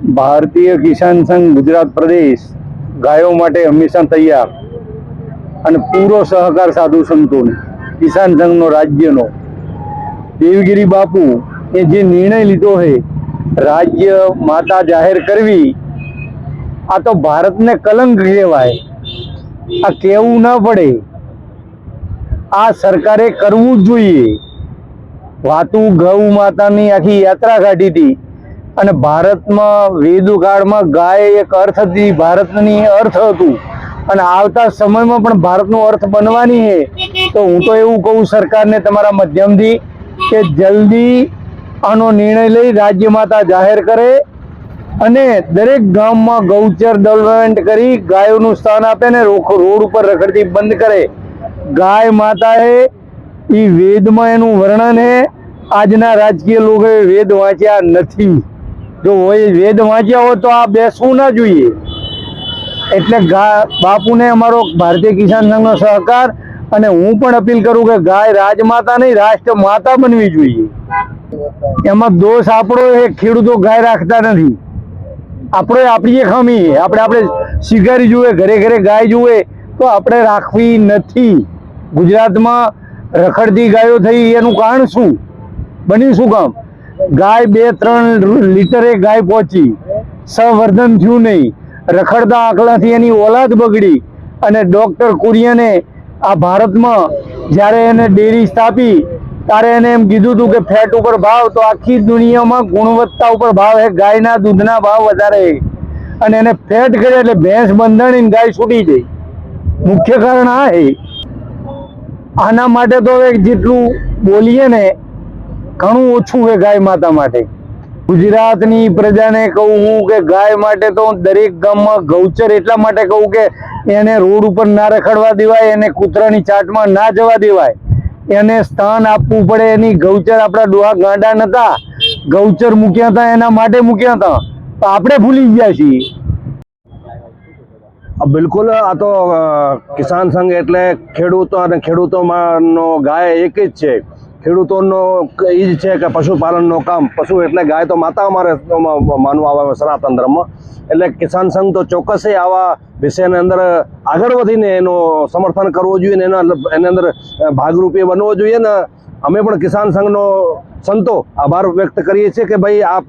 ભારતીય કિસાન સંઘ ગુજરાત પ્રદેશ ગાયો માટે હંમેશા તૈયાર અને પૂરો સહકાર સાધુ સંતોને કિસાન સંઘનો રાજ્યનો. દેવગીરી બાપુ એ જે નિર્ણય લીધો છે રાજ્ય માતા જાહેર કરવી, આ તો ભારતને કલંક કહેવાય. આ કહેવું ના પડે. આ સરકારે કરવું જ જોઈએ. વાતું ગૌ માતાની આખી યાત્રા કાઢી હતી. અને ભારતમાં વેદુકાળમાં ગાય એક અર્થ હતી, ભારતની અર્થ હતું. અને આવતા સમયમાં પણ ભારતનો અર્થ બનવાની છે. તો હું તો એવું કહું સરકારને તમારા માધ્યમથી કે જલ્દી આનો નિર્ણય લઈ રાજ્ય માતા જાહેર કરે અને દરેક ગામમાં ગૌચર ડેવલપમેન્ટ કરી ગાયોનું સ્થાન આપે ને રોડ ઉપર રખડતી બંધ કરે. ગાય માતા એ વેદમાં એનું વર્ણન હે આજના રાજકીય લોકોએ વેદ વાંચ્યા નથી. જો વેદ વાંચ્યા હોય તો આ બેસવું ના જોઈએ. એટલે ગાય બાપુને અમારો ભારતીય કિસાન સંઘનો સહકાર અને હું પણ અપીલ કરું કે ગાય રાજમાતા નહીં, રાષ્ટ્ર માતા બનવી જોઈએ. એમાં દોષ આપણો એ, ખેડૂતો ગાય રાખતા નથી. આપણે આપણી ખામી આપણે આપણે સ્વીકારી જુએ, ઘરે ઘરે ગાય જુએ, તો આપણે રાખવી નથી. ગુજરાતમાં રખડતી ગાયો થઈ, એનું કારણ શું? બન્યું શું કામ? ગાય બે, ત્રણ લીટરે ગાય પહોંચી. સંવર્ધન થયું નહીં. રખડતા આંકડાથી એની ઓલાદ બગડી અને ડૉક્ટર કુરિયને આ ભારતમાં જ્યારે એને ડેરી સ્થાપી, ત્યારે એને એમ કીધું હતું કે ફેટ ઉપર ભાવ, તો આખી દુનિયામાં ગુણવત્તા ઉપર ભાવ હે, ગાયના દૂધના ભાવ વધારે અને એને ફેટ કરે એટલે ભેંસ બંધાણીને ગાય છૂટી જાય મુખ્ય કારણ આ હે. આના માટે તો જેટલું બોલીએ ને ઘણું ઓછું છે ગાય માતા માટે. ગુજરાતની પ્રજાને કહું હું કે ગાય માટે તો દરેક ગામમાં ગૌચર એટલા માટે કહું કે એને રોડ ઉપર ના રખડવા દેવાય, એને કૂતરાની ચાટમાં ના જવા દેવાય. એને સ્થાન આપવું પડે, એની ગૌચર આપણા ડોહા ગાંડા નતા. ગૌચર મૂક્યા હતા, એના માટે મૂક્યા હતા. તો આપણે ભૂલી ગયા છીએ. બિલકુલ, આ તો કિસાન સંઘ એટલે ખેડૂતો અને ખેડૂતોમાંનો ગાય એક જ છે. ખેડૂતોનો એ જ છે કે પશુપાલનનું કામ. પશુ એટલે ગાય તો માતા અમારે માનવા આવે સનાતન ધર્મમાં. એટલે કિસાન સંઘ તો ચોક્કસ આવા વિષયની અંદર આગળ વધીને એનું સમર્થન કરવું જોઈએ ને એના એની અંદર ભાગરૂપે બનવો જોઈએ ને અમે પણ કિસાન સંઘનો સંતો આભાર વ્યક્ત કરીએ છીએ કે ભાઈ આપ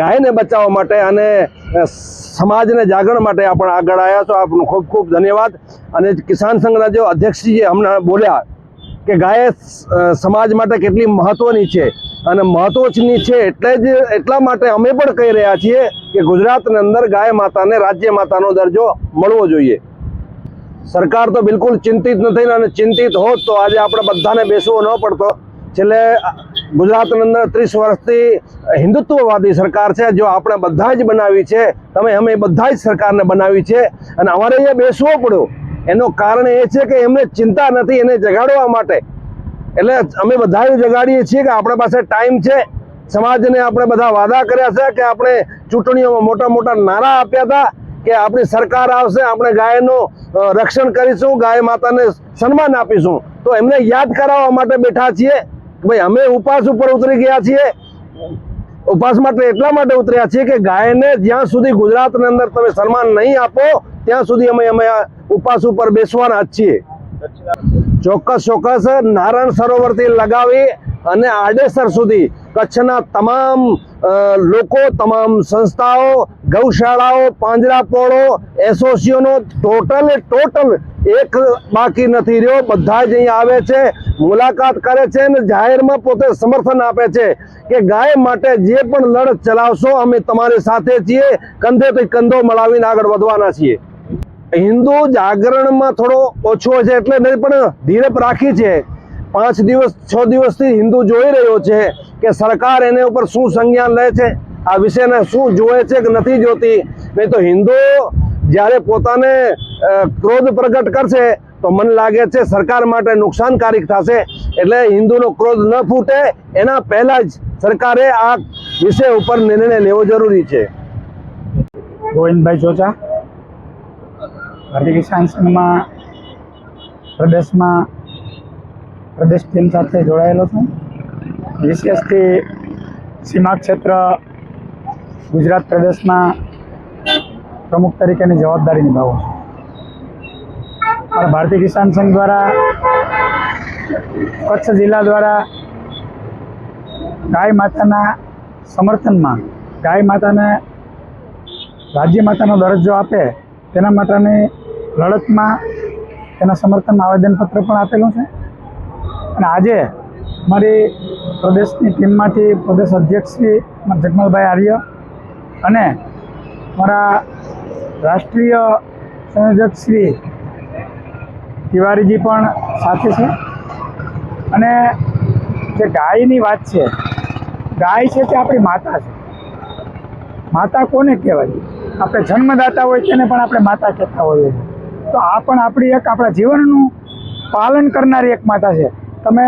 ગાયને બચાવવા માટે અને સમાજને જાગરણ માટે આપણે આગળ આવ્યા છો. આપનું ખૂબ ખૂબ ધન્યવાદ. અને કિસાન સંઘના જે અધ્યક્ષજી હમણાં બોલ્યા કે ગાય સમાજ માટે કેટલી મહત્વની છે? અને મહત્વની છે એટલે જ એટલા માટે અમે પણ કહી રહ્યા છીએ કે ગુજરાતની અંદર ગાય માતાને રાજ્ય માતાનો દરજ્જો મળવો જોઈએ. સરકાર તો બિલકુલ ચિંતિત નથી અને ચિંતિત હોત તો આજે આપણે બધાને બેસવો ન પડતો. છેલ્લે ગુજરાતની અંદર ત્રીસ વર્ષથી હિન્દુત્વવાદી સરકાર છે, જો આપણે બધા જ બનાવી છે, તમે અમે બધા જ સરકારને બનાવી છે, અને અમારે અહીંયા બેસવો પડ્યો. એનું કારણ એ છે કે એમને ચિંતા નથી એને જગાડવા માટે. એટલે અમે બધા જગાડીએ છીએ કે આપણા પાસે ટાઈમ છે. સમાજને આપણે બધા વાદા કર્યા છે કે આપણે ચૂંટણીઓમાં મોટા મોટા નારા આપ્યા હતા કે આપણી સરકાર આવશે, આપણે ગાયનું રક્ષણ કરીશું, ગાય માતાને સન્માન આપીશું. તો એમને યાદ કરાવવા માટે બેઠા છીએ ભાઈ અમે ઉપવાસ ઉપર ઉતરી ગયા છીએ. ઉપવાસ માટે એટલા માટે ઉતર્યા છીએ કે ગાયને જ્યાં સુધી ગુજરાતની અંદર તમે સન્માન નહીં આપો, ત્યાં સુધી અમે અમે ઉપવાસ ઉપર બેસવાના જ છીએ. ચોક્કસ ચોક્કસ, નારાયણ સરોવરથી લગાવી અને આડેસર સુધી કચ્છના તમામ લોકો, તમામ સંસ્થાઓ, ગૌશાળાઓ પાંજરાપોળો એસોસિએશનો ટોટલ ટોટલ એક બાકી નથી રહ્યો. બધા જ અહીં આવે છે, મુલાકાત કરે છે અને જાહેરમાં પોતે સમર્થન આપે છે કે ગાય માટે જે પણ લડત ચલાવશો, અમે તમારી સાથે છીએ. કંધે કંધેથી કંધો મળાવીને આગળ વધવાના છીએ. હિન્દુ જાગરણમાં થોડો ઓછો છે એટલે નહીં, પણ ધીરપ રાખી છે. પાંચ દિવસ, છ દિવસથી હિન્દુ જોઈ રહ્યો છે. કે સરકાર એને ઉપર શું સંજ્ઞાન લે છે? આ વિષયને શું જોવે છે કે નથી જોતી? નહીં તો હિન્દુ જ્યારે પોતાને ક્રોધ પ્રગટ કરશે તો મને લાગે છે સરકાર માટે નુકસાનકારક થશે. એટલે હિન્દુનો ક્રોધ ન ફૂટે, એના પહેલા જ સરકારે આ વિષય ઉપર નિર્ણય લેવો જરૂરી છે. ગોવિંદભાઈ ચોચા ભારતીય કિસાન સંઘમાં પ્રદેશમાં, પ્રદેશ ટીમ સાથે જોડાયેલો છું. વિશેષથી સીમા ક્ષેત્ર ગુજરાત પ્રદેશના પ્રમુખ તરીકેની જવાબદારી નિભાવું છું. મારા ભારતીય કિસાન સંઘ દ્વારા, કચ્છ જિલ્લા દ્વારા ગાય માતાના સમર્થનમાં, ગાય માતાને રાજ્ય માતાનો દરજ્જો આપે, તેના માટેની લડતમાં તેના સમર્થનમાં આવેદનપત્ર પણ આપેલું છે. અને આજે મારી પ્રદેશની ટીમમાંથી પ્રદેશ અધ્યક્ષ શ્રી જગમલભાઈ આર્ય અને મારા રાષ્ટ્રીય સંયોજક શ્રી તિવારીજી પણ સાથે છે. અને જે ગાયની વાત છે, ગાય છે તે આપણી માતા છે. માતા કોને કહેવાય? આપણે જન્મદાતા હોય તેને પણ આપણે માતા કહેતા હોઈએ. તો આ પણ આપણી એક આપણા જીવનનું પાલન કરનારી એક માતા છે. તમે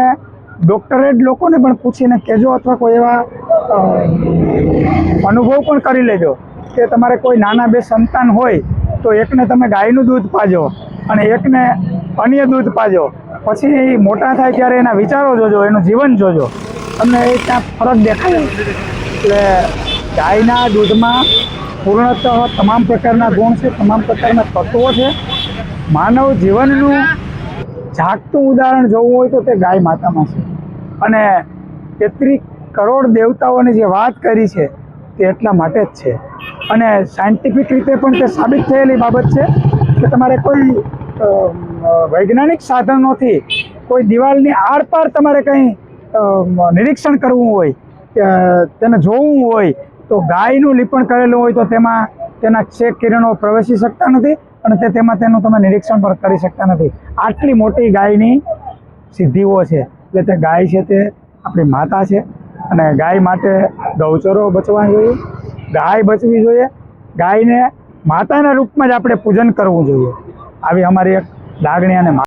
ડૉક્ટરેટ લોકોને પણ પૂછીને કહેજો અથવા કોઈ એવા અનુભવ પણ કરી લેજો કે તમારે કોઈ નાના બે સંતાન હોય તો એકને તમે ગાયનું દૂધ પાજો અને એકને અન્ય દૂધ પાજો. પછી મોટા થાય ત્યારે એના વિચારો જોજો, એનું જીવન જોજો. તમને એ ત્યાં ફરક દેખાય? એટલે ગાયના દૂધમાં પૂર્ણતઃ તમામ પ્રકારના ગુણ છે, તમામ પ્રકારના તત્વો છે. માનવ જીવનનું જાગતું ઉદાહરણ જોવું હોય તો તે ગાય માતામાં છે. અને તેત્રી કરોડ દેવતાઓની જે વાત કરી છે, તે એટલા માટે જ છે. અને સાયન્ટિફિક રીતે પણ તે સાબિત થયેલી બાબત છે કે તમારે કોઈ વૈજ્ઞાનિક સાધનોથી કોઈ દિવાલની આરપાર તમારે કંઈ નિરીક્ષણ કરવું હોય તેને જોવું હોય, તો ગાયનું લીપણ કરેલું હોય તો તેમાં તેના ક્ષેક કિરણો પ્રવેશી શકતા નથી અને તે તેમાં તેનું તમે નિરીક્ષણ પણ કરી શકતા નથી. આટલી મોટી ગાયની સિદ્ધિઓ છે. એટલે તે ગાય છે તે, આપણી માતા છે. અને ગાય માટે ગૌચરો બચવા જોઈએ, ગાય બચવી જોઈએ, ગાયને માતાના રૂપમાં જ આપણે પૂજન કરવું જોઈએ. આવી અમારી એક લાગણી અને